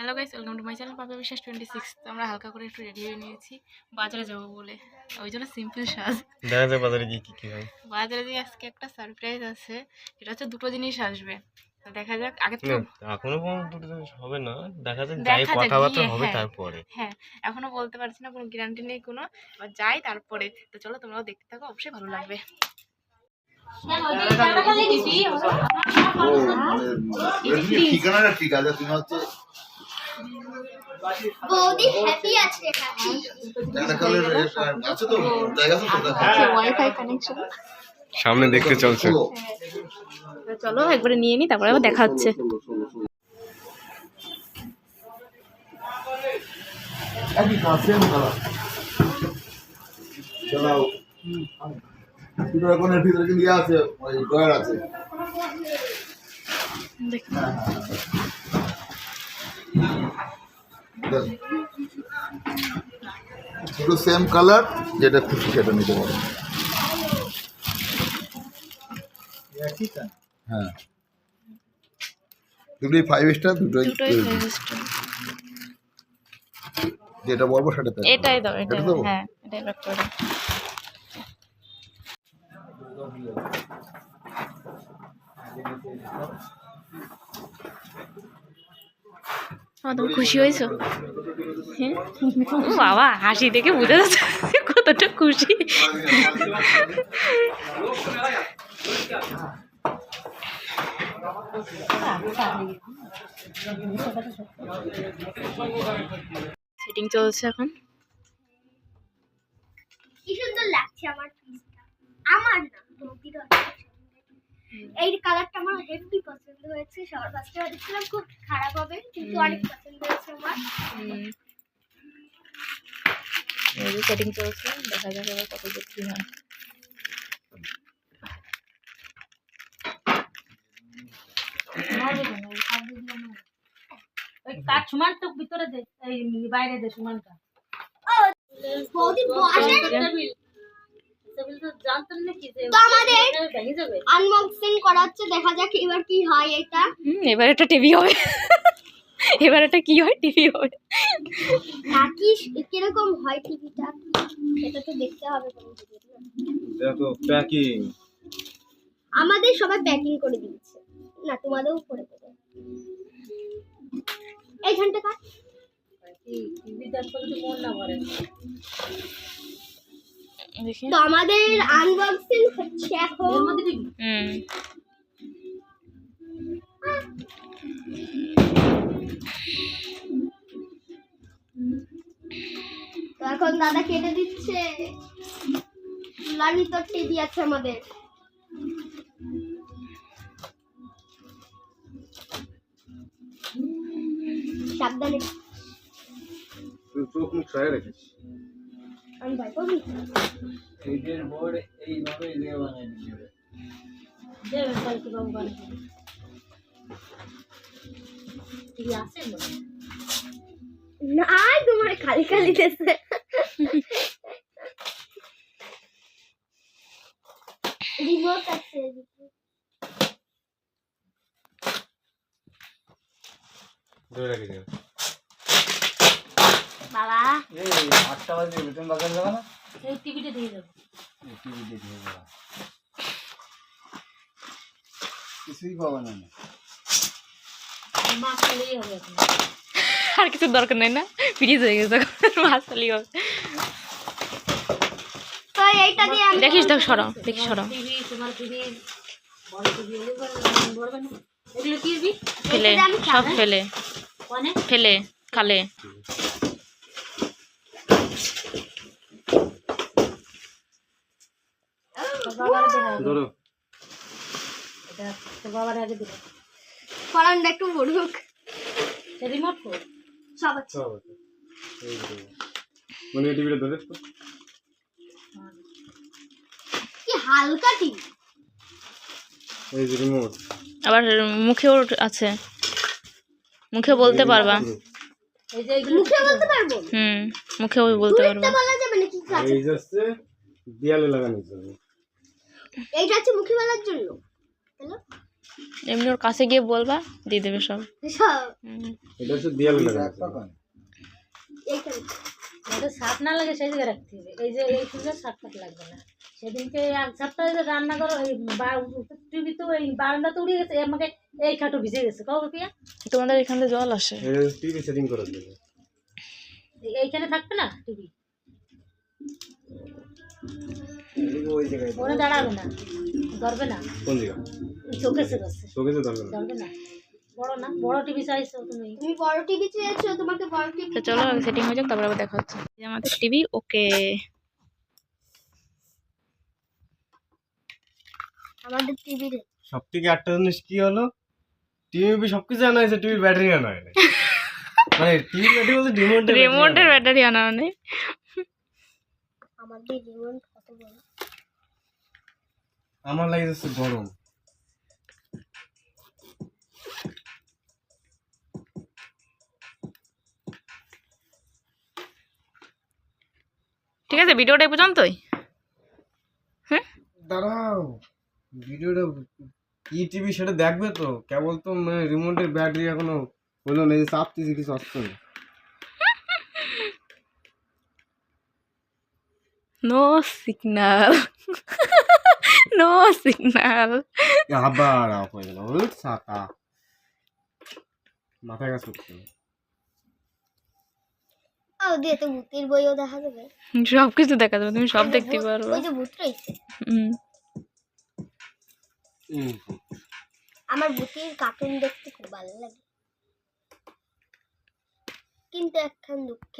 Hello guys welcome to my channel Papa Biswas twenty six তো আমরা হালকা করে একটু রেডি হয়ে নিয়েছি। বাজারে যাব বলে। ওই জন্য সিম্পল সাজ। দেখা যায় বাজারে গিয়ে কি কি হয়। বাজারে দিয়ে আজকে একটা সারপ্রাইজ আছে। এটা হচ্ছে দুটো জিনিস আসবে। তো দেখা যাক আগে না থেকে এখনও পর্যন্ত দুটো জিনিস হবে না। দেখা যাক যাই কথাবার্তা হবে হ্যাঁ। তারপরে। হ্যাঁ এখনও বলতে পারছি না কোনো গ্যারান্টি নেই কোনো। এবার যাই তারপরে। তো চলো তোমরাও দেখতে থাকো অবশ্যই ভালো লাগবে। মানে ঠিকানাটা ঠিক আছে তুমি হচ্ছে বৌদি হ্যাপি আছে হ্যাপি আছে তো? জায়গা আছে তো? দেখো ওয়াইফাই কানেকশন সামনে দেখতে চলছে। ষোলো। চলো একবারে নিয়ে নিই তারপরে আবার দেখা হচ্ছে। ভিতরে ইয়ে আছে ওই আছে। দেখ। দুটো সেম কালার যেটা খুশি সেটা নিতে পারো। হ্যাঁ। দুটোই ফাইভ স্টার দুটোই। যেটা বলব সেটা এটাই দাও এটাই দাও? হ্যাঁ এটাই প্যাক করে দাও। ও, তুমি খুশি হয়েছো? হ্যাঁ? বাবা হাসি দেখে বোঝা যাচ্ছে কতটা খুশি। সেটিং চলছে এখন। কি সুন্দর লাগছে আমার আমার না। এই কালারটা আমার হেভি পছন্দ হয়েছে সবার ফার্স্টে ভাবছিলাম খুব খারাপ হবে কিন্তু অনেক পছন্দ হয়েছে আমার। সেটিং চলছে দেখা যাক এবার কত দূর কি হয়। কাঠ সমান তো ভিতরে দে এই বাইরে দে সমানটা। বৌদি বসে তো আমাদের এটা আনবক্সিং করা হচ্ছে দেখা যাক এবার কি হয় এটা। হুম এবার একটা টিভি হবে। এবার একটা কি হয় টিভি হবে। নাকি কীরকম হয় টিভিটা? এটা তো দেখতে হবে। দেখো প্যাকিং আমাদের সবাই প্যাকিং করে দিয়েছে। না তোমাদেরও করে দেবে। এইখানটা কাট। টিভি দেখতে মন না করে দেখি। তো আমাদের আনবক্সিং হচ্ছে এখন। হুম। তো এখন দাদা কেটে দিচ্ছে। চুলার ভিতর টিভি আছে আমাদের। সাবধানে। চোখ মুখ সায় রেখিস আমি ভয় করবি? ফ্রিজের বোর্ড এইভাবে ইয়ে বানিয়ে দিবে দেবে কালকে বাবু আছে মনে হয়। না তোমার খালি খালি দেশে। রিমোট আছে ধরে রাখি বাবা। এই আটটা বাজে বেতন বাজার যাবে না? এই টিভিটা দিয়ে যাবে টিভি দিয়ে দিয়ে যাবে কিছুই পাবে না মাছ খেলেই হবে আর কিছু দরকার নেই না? ফ্রিজ হয়ে গেছে মাছ খালি হবে। দেখিস দেখ সরাও দেখি সরাও টিভি তোমার টিভি বড় টিভি এগুলো বলবে না এগুলো কি দিবি? ফেলে। সব ফেলে। ফেলে খালে তোর বাবার দেখা ধরো। এটা তোর বাবার আগে দিবে ফরানটা একটু বড়ুক রিমোট কর সব আছে। সব আছে। মানে টিভিটা ধরে তো কি হালকা টিভি? এই যে রিমোট আবার মুখেও আছে। মুখে বলতে পারবা। এই যে মুখে বলতে পারব? হুম মুখে বলতে পারবা। বলা যাবে না কি আর এই যাচ্ছে দেয়ালে লাগানো যাবে। এইটা হচ্ছে মুখে জন্য। এমনি ওর কাছে গিয়ে বলবা দিয়ে দেবে সব। এটা হচ্ছে দেয়ালে সাপ না লাগে সেই জায়গায় রাখতে হবে। এই যে এই সাপ ফাপ লাগবে না। সেদিনকে এক সপ্তাহ রান্না করো এই টিভি তো এই বারান্দা তো উড়ে গেছে আমাকে এই খাটো ভিজে গেছে। তোমাদের এখানে জল আসে। টিভি সেটিং করে দেবে এইখানে থাকবে না টিভি? জায়গায় ওরা দাঁড়াবে না ধরবে না। কোন জায়গা চোখে সে গেছে চোখে তো ধরবে না। বড় না বড় টিভি চাইছো তুমি? তুমি বড় টিভি চেয়েছো তোমাকে বড় টিভি তো চলো সেটিং হয়ে যাক তারপর আবার দেখা হচ্ছে। আমাদের টিভি ওকে। আমাদের টিভি সব থেকে একটা জিনিস কি হলো? টিভি সবকিছু আনা হয়েছে টিভির ব্যাটারি আনা হয় না মানে টিভির ব্যাটারি বলতে রিমোটের রিমোটের ব্যাটারি আনা নেই। আমাদের রিমোট কত বড়? আমার লাগে যাচ্ছে গরম। ঠিক আছে ভিডিওটা এই পর্যন্তই। হ্যাঁ দাঁড়াও ভিডিওটা কি টিভি সেটা দেখবে তো? কেবল তো মানে রিমোটের ব্যাটারি এখনও হলো না যে চাপতেছি কিছু আসছে না। নো সিগন্যাল নো সিগন্যাল এ আবার অফ হয়ে গেল মাথায় কাজ ভূতের বইও দেখা যাবে সব কিছু দেখা যাবে তুমি সব দেখতে পারো ওই যে ভূত রয়েছে হুম হুম আমার ভূতের কার্টুন দেখতে খুব ভালো লাগে কিন্তু একখান দুঃখে